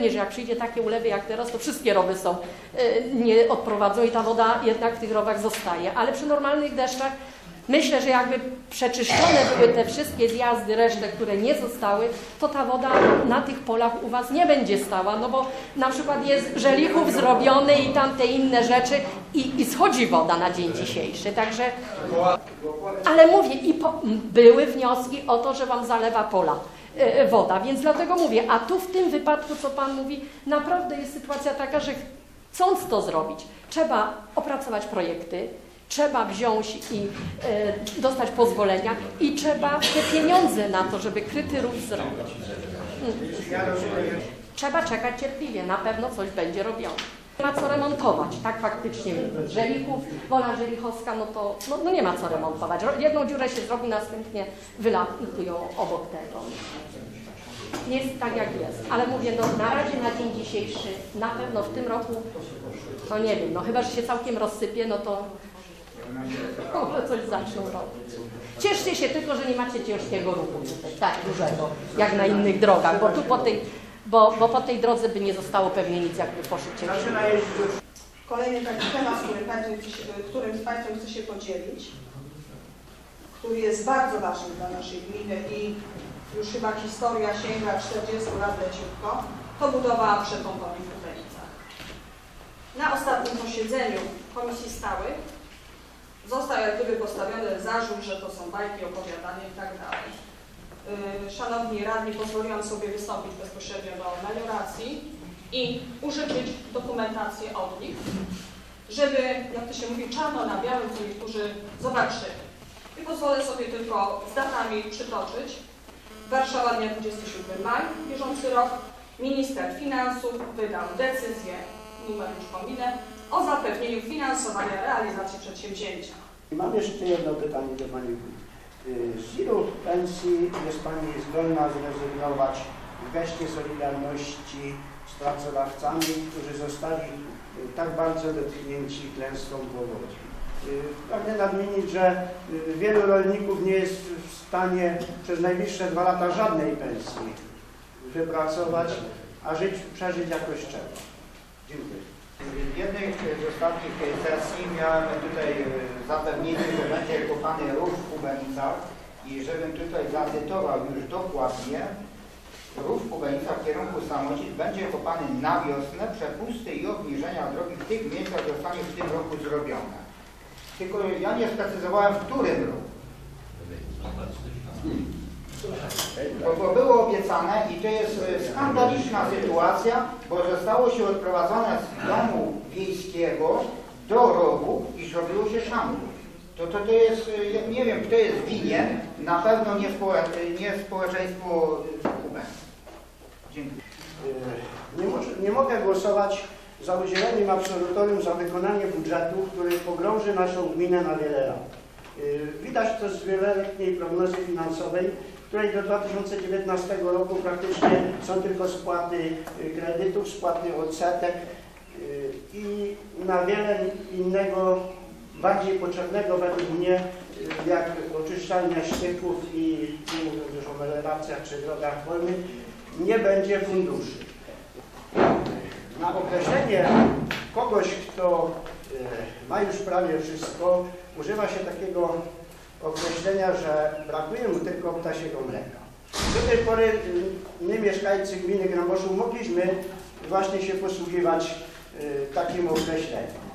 że jak przyjdzie takie ulewy jak teraz, to wszystkie rowy są, e, nie odprowadzą i ta woda jednak w tych rowach zostaje. Ale przy normalnych deszczach myślę, że jakby przeczyszczone były te wszystkie zjazdy, resztę, które nie zostały, to ta woda na tych polach u Was nie będzie stała, no bo na przykład jest żelichów zrobiony i tamte inne rzeczy i, i schodzi woda na dzień dzisiejszy, także... Ale mówię, i po, były wnioski o to, że Wam zalewa pola e, woda, więc dlatego mówię, a tu w tym wypadku, co Pan mówi, naprawdę jest sytuacja taka, że chcąc to zrobić, trzeba opracować projekty, trzeba wziąć i e, dostać pozwolenia i trzeba te pieniądze na to, żeby kryty rów zrobić. Mm. Trzeba czekać cierpliwie, na pewno coś będzie robione. Nie ma co remontować, tak faktycznie. Żelichów, wola żelichowska, no to no, no nie ma co remontować. Jedną dziurę się zrobi, następnie wylatują obok tego. Jest tak jak jest, ale mówię, no na razie na dzień dzisiejszy, na pewno w tym roku, no nie wiem, no chyba, że się całkiem rozsypie, no to może coś zaczną robić. Cieszcie się tylko, że nie macie ciężkiego ruchu tutaj, tak dużego, jak na innych drogach, bo tu po tej, bo, bo po tej drodze by nie zostało pewnie nic, jakby. Zaczyna jeździć Kolejny taki temat, którym, się, którym z Państwem chcę się podzielić, który jest bardzo ważny dla naszej gminy i już chyba historia sięga 40 lat leciutko, to budowa przepompowi w Kutelicach. Na ostatnim posiedzeniu Komisji Stałych został jak gdyby postawiony zarzut, że to są bajki, opowiadanie i tak dalej. Yy, Szanowni radni, pozwoliłam sobie wystąpić bezpośrednio do melioracji i użyczyć dokumentację od nich, żeby, jak to się mówi, czarno na białym, co niektórzy zobaczyli. I pozwolę sobie tylko z datami przytoczyć. Warszawa dnia 27 maj, bieżący rok, minister finansów wydał decyzję, numer już pominę, o zapewnieniu finansowania realizacji przedsięwzięcia. I mam jeszcze jedno pytanie do Pani Wójt. Y, Z ilu pensji jest Pani zdolna zrezygnować w geście solidarności z pracodawcami, którzy zostali y, tak bardzo dotknięci klęską powodzi? Y, Pragnę nadmienić, że wielu rolników nie jest w stanie przez najbliższe dwa lata żadnej pensji wypracować, a żyć, przeżyć jakoś trzeba. Dziękuję. W jednej z ostatnich sesji miałem tutaj e, zapewnienie, że będzie kopany rów w Kubenicach i żebym tutaj zacytował już dokładnie, rów w Kubenicach w kierunku Samocic będzie kopany na wiosnę, przepusty i obniżenia drogi w tych miejscach zostanie w tym roku zrobione. Tylko ja nie sprecyzowałem w którym roku. Bo, było obiecane i to jest e, skandaliczna sytuacja, bo zostało się odprowadzone z domu wiejskiego do rowu i zrobiło się szambur. To, to, to jest, e, nie wiem kto jest winien, na pewno nie, społe, nie społeczeństwo Kubę. Dziękuję. Nie, nie mogę głosować za udzieleniem absolutorium za wykonanie budżetu, który pogrąży naszą gminę na wiele lat. Y, Widać z wieloletniej prognozy finansowej, której do 2019 roku praktycznie są tylko spłaty y, kredytów, spłaty odsetek y, i na wiele innego, bardziej potrzebnego według mnie, jak oczyszczalnia ścieków i nie mówiąc już o melioracji czy drogach wolnych, nie będzie funduszy. Na określenie kogoś, kto ma już prawie wszystko, używa się takiego określenia, że brakuje mu tylko ptasiego mleka. Do tej pory my, mieszkańcy gminy Gramoszów, mogliśmy właśnie się posługiwać y, takim określeniem.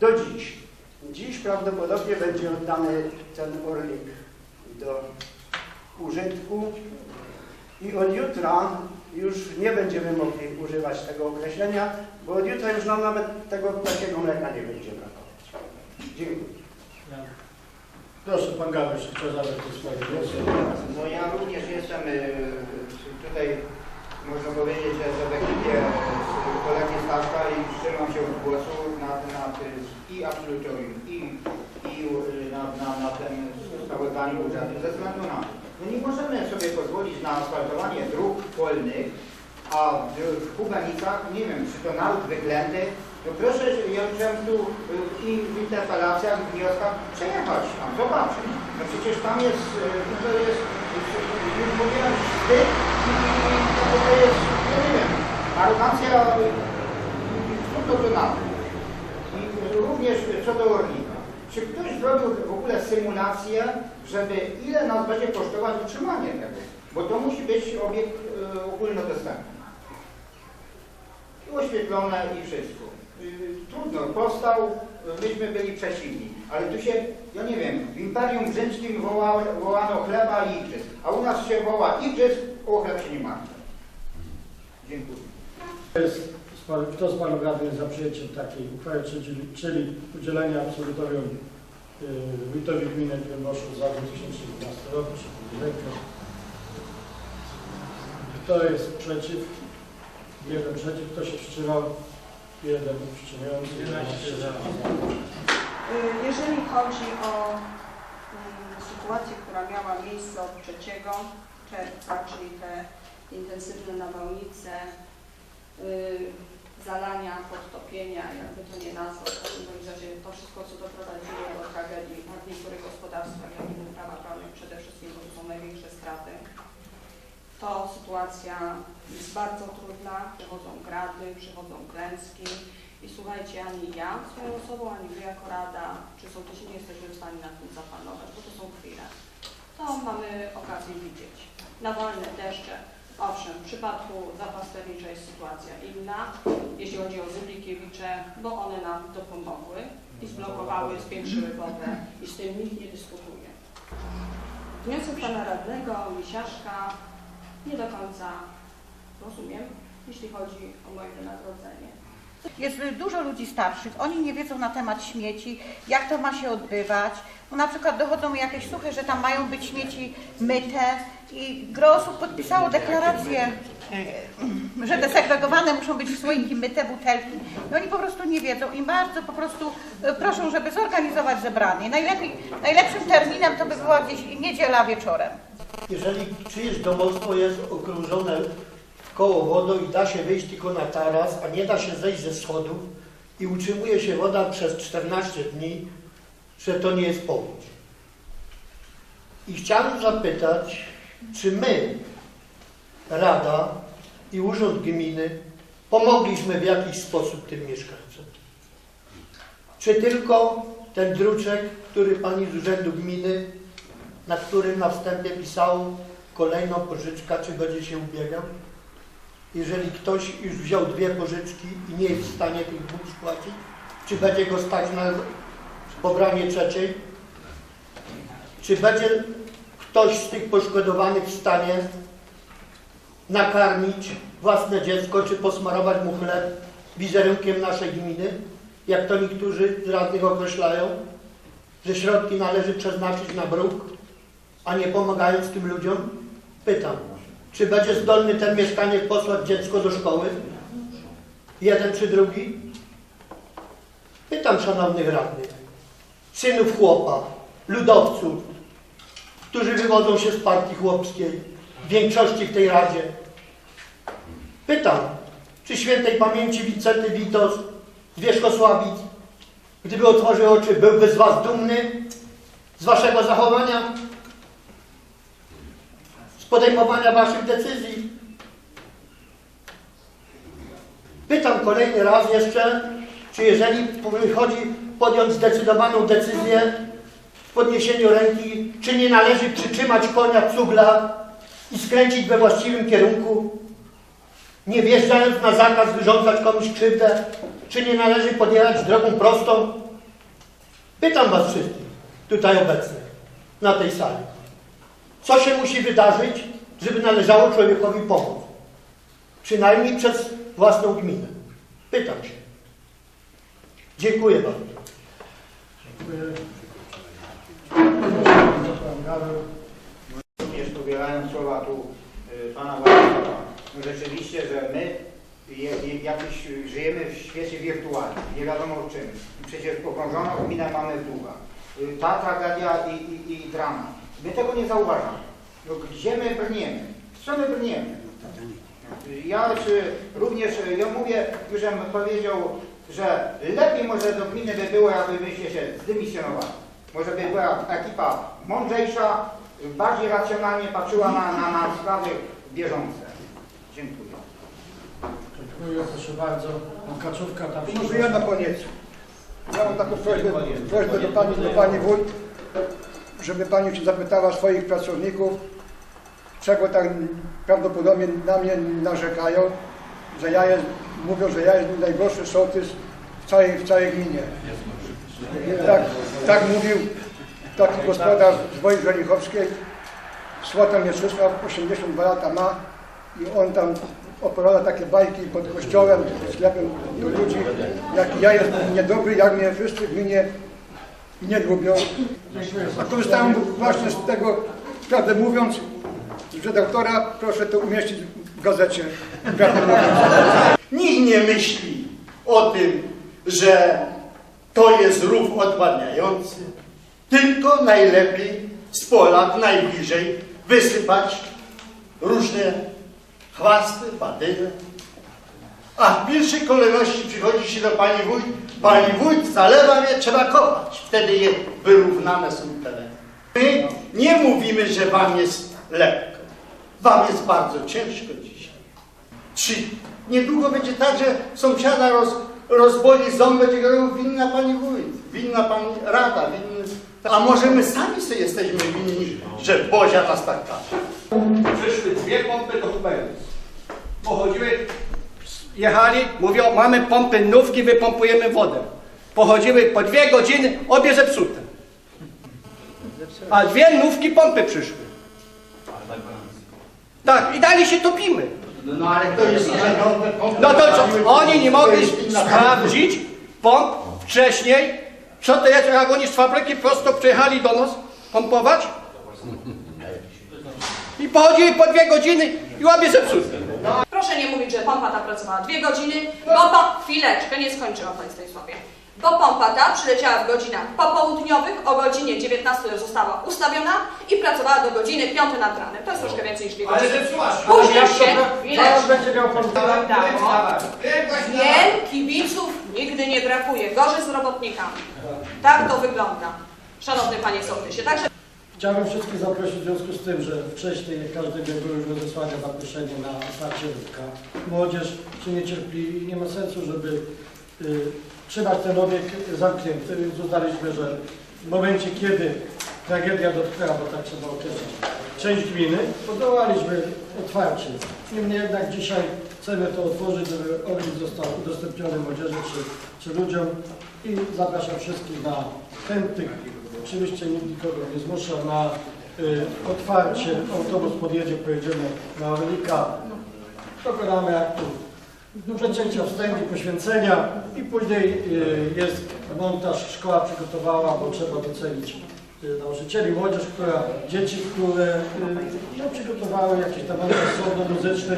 Do dziś. Dziś prawdopodobnie będzie oddany ten orlik do użytku i od jutra już nie będziemy mogli używać tego określenia, bo od jutra już nam nawet tego takiego mleka nie będzie brakować. Dziękuję. Proszę Pan Gabyś, kto zabrać te swoje głosy. No ja również jestem y, tutaj, można powiedzieć, że w ekipie z kolegi Staszka i wstrzymam się od głosu nad, nad y, i absolutorium, i, i y, nad, nad, nad tym sprawozdaniu budżetu, ze względu na to, no nie możemy sobie pozwolić na asfaltowanie dróg polnych, a w, Kubanicach, nie wiem, czy to naród wyględy, no proszę, chciałem tu y, i w interpelacjach, w wnioskach przejechać tam, zobaczyć. No przecież tam jest, y, no to jest, y, już mówiłem, wstyd i to, to jest, no nie wiem, arogancja co do Donaty i również co do Orlika. Czy ktoś zrobił w ogóle symulację, żeby ile nas będzie kosztować utrzymanie tego? Bo to musi być obiekt e, ogólnodostępny. I oświetlone i wszystko. Y, Trudno, powstał, myśmy byli przeciwni, ale tu się, ja nie wiem, w Imperium Rzymskim woła, wołano chleba i igrzysk, a u nas się woła igrzysk, o chleb się nie martwi. Dziękuję. Kto z panów radnych jest za przyjęciem takiej uchwały, czyli, czyli udzielenia absolutorium yy, wójtowi gminy Krymoszu za 2012 rok? Podnieść rękę. Kto jest przeciw? Jeden przeciw. Kto się wstrzymał? Jeden wstrzymujący. Y, Jeżeli chodzi o mm, sytuację, która miała miejsce od 3 czerwca, czyli te intensywne nawałnice, y, zalania, podtopienia, jakby to nie nazwać, w każdym razie to wszystko, co doprowadziło do tragedii w niektórych gospodarstwach, jak i w uprawach rolnych przede wszystkim, bo to są największe straty, to sytuacja jest bardzo trudna, przychodzą grady, przychodzą klęski, i słuchajcie, ani ja swoją osobą, ani wy jako Rada, czy sołtysi nie jesteśmy w stanie nad tym zapanować, bo to są chwile. To mamy okazję widzieć. Nawalne deszcze, owszem, w przypadku zapasternicza jest sytuacja inna, jeśli chodzi o Zylikiewicze, bo one nam dopomogły i zblokowały, zwiększyły wodę i z tym nikt nie dyskutuje. Wniosek Pana Radnego, Misiaszka, nie do końca rozumiem, jeśli chodzi o moje wynagrodzenie. Jest dużo ludzi starszych, oni nie wiedzą na temat śmieci, jak to ma się odbywać. No, na przykład dochodzą jakieś słuchy, że tam mają być śmieci myte i gro osób podpisało deklarację, y, że desegregowane muszą być słoiki myte, butelki. I oni po prostu nie wiedzą i bardzo po prostu y, proszą, żeby zorganizować zebranie. Najlepiej, najlepszym terminem to by była gdzieś niedziela wieczorem. Jeżeli czyjeś domostwo jest okrążone koło wodą i da się wyjść tylko na taras, a nie da się zejść ze schodów i utrzymuje się woda przez 14 dni, że to nie jest powódź. I chciałem zapytać, czy my, Rada i Urząd Gminy, pomogliśmy w jakiś sposób tym mieszkańcom? Czy tylko ten druczek, który pani z Urzędu Gminy, na którym na wstępie pisał kolejną pożyczka, czy będzie się ubiegał? Jeżeli ktoś już wziął dwie pożyczki i nie jest w stanie tych dwóch spłacić, czy będzie go stać na pobranie trzeciej? Czy będzie ktoś z tych poszkodowanych w stanie nakarmić własne dziecko, czy posmarować mu chleb wizerunkiem naszej gminy, jak to niektórzy z radnych określają, że środki należy przeznaczyć na bruk, a nie pomagając tym ludziom? Pytam, czy będzie zdolny ten mieszkaniec posłać dziecko do szkoły? Jeden czy drugi? Pytam szanownych radnych, synów chłopa, ludowców, którzy wywodzą się z partii chłopskiej, większości w tej Radzie. Pytam, czy świętej pamięci Wincenty Witos z Wierzchosławic, gdyby otworzył oczy, byłby z Was dumny, z Waszego zachowania, podejmowania Waszych decyzji? Pytam kolejny raz jeszcze, czy jeżeli chodzi podjąć zdecydowaną decyzję w podniesieniu ręki, czy nie należy przytrzymać konia cugla i skręcić we właściwym kierunku, nie wjeżdżając na zakaz wyrządzać komuś krzywdę, czy nie należy podjechać drogą prostą? Pytam Was wszystkich tutaj obecnych, na tej sali. Co się musi wydarzyć, żeby należało człowiekowi pomóc? Przynajmniej przez własną gminę. Pytam się. Dziękuję bardzo. Dziękuję. Również słowa tu y, pana Władysława, no rzeczywiście, że my jakiś żyjemy w świecie wirtualnym, nie wiadomo w czym. Przecież pogrążoną gminę mamy w długach. Y, Ta tragedia i, i, i drama. My tego nie zauważamy. No, gdzie my brniemy? W co my brniemy? Ja czy również, ja mówię, już bym powiedział, że lepiej może do gminy by było, jakbyśmy się zdymisjonowali. Może by była ekipa mądrzejsza, bardziej racjonalnie patrzyła na, na, na sprawy bieżące. Dziękuję. Dziękuję. Proszę bardzo. Pan Kaczówka tam Może ja na koniec. Ja mam taką prośbę, prośbę do pani, do pani wójt, żeby pani się zapytała swoich pracowników, czego tak prawdopodobnie na mnie narzekają, że ja jest, mówią, że ja jestem najgorszy sołtys w całej, w całej gminie. Tak, tak mówił taki gospodarz z Wojsk Żelichowskiej, Słotan Mieczysław, 82 lata ma i on tam opowiada takie bajki pod kościołem, sklepem do ludzi, jaki ja jestem niedobry, jak mnie wszyscy w gminie nie lubią. A korzystałem właśnie z tego, prawdę mówiąc, że doktora proszę to umieścić w gazecie. Nikt nie myśli o tym, że to jest rów odwadniający, tylko najlepiej z pola najbliżej wysypać różne chwasty, badyle a w bliższej kolejności przychodzi się do pani wójt, pani wójt zalewa mnie, trzeba kopać. Wtedy je wyrównane są tereny. My nie mówimy, że wam jest lekko. Wam jest bardzo ciężko dzisiaj. Czy niedługo będzie tak, że sąsiada roz, rozboli ząb, będzie mówił winna pani wójt, winna pani rada, winny... A może my sami sobie jesteśmy winni, że Bozia nas tak każe? Przyszły dwie pompy do Hubelnic. Pochodziły jechali, mówią, mamy pompy nówki, wypompujemy wodę. Pochodziły po dwie godziny, obie zepsute. A dwie nówki pompy przyszły. Tak, i dalej się topimy. No ale to jest No to co, oni nie mogli sprawdzić pomp wcześniej, co to jest, jak oni z fabryki prosto przyjechali do nas pompować? I pochodzili po dwie godziny i obie zepsute. Proszę nie mówić, że pompa ta pracowała dwie godziny, bo po... Chwileczkę, nie skończyłam Pani Stanisławie. Bo pompa ta przyleciała w godzinach popołudniowych, o godzinie 19 została ustawiona i pracowała do godziny 5 nad ranem. To jest troszkę więcej niż dwie Ale godziny. zepsułaś. Później się, Zaraz chwileczkę. będzie miał pan Wiem, kibiców nigdy nie brakuje. Gorzej z robotnikami. Tak to wygląda. Szanowny Panie Sołtysie. Także Chciałbym wszystkich zaprosić w związku z tym, że wcześniej każdy był już rozesłane zaproszenie na otwarcie rybka. Młodzież się nie cierpi i nie ma sensu, żeby y, trzymać ten obieg zamknięty. Więc uznaliśmy, że w momencie, kiedy tragedia dotknęła, bo tak trzeba określić, część gminy, podołaliśmy otwarcie. Niemniej jednak dzisiaj chcemy to otworzyć, żeby obieg został udostępniony młodzieży czy, czy ludziom i zapraszam wszystkich na chętnych Oczywiście nikogo nie zmusza na y, otwarcie. Autobus podjedzie, pojedziemy na Orlika. Dokonamy aktu przecięcia wstęgi, poświęcenia i później y, jest montaż. Szkoła przygotowała, bo trzeba docenić nauczycieli, młodzież, która, dzieci, które y, no, przygotowały jakiś tam montaż słowno-muzyczny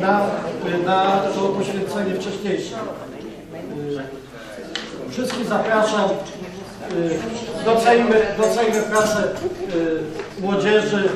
na, y, na to poświęcenie wcześniejsze. Y, Wszystkich zapraszam. Y, Doceńmy, doceńmy pracę y, młodzieży,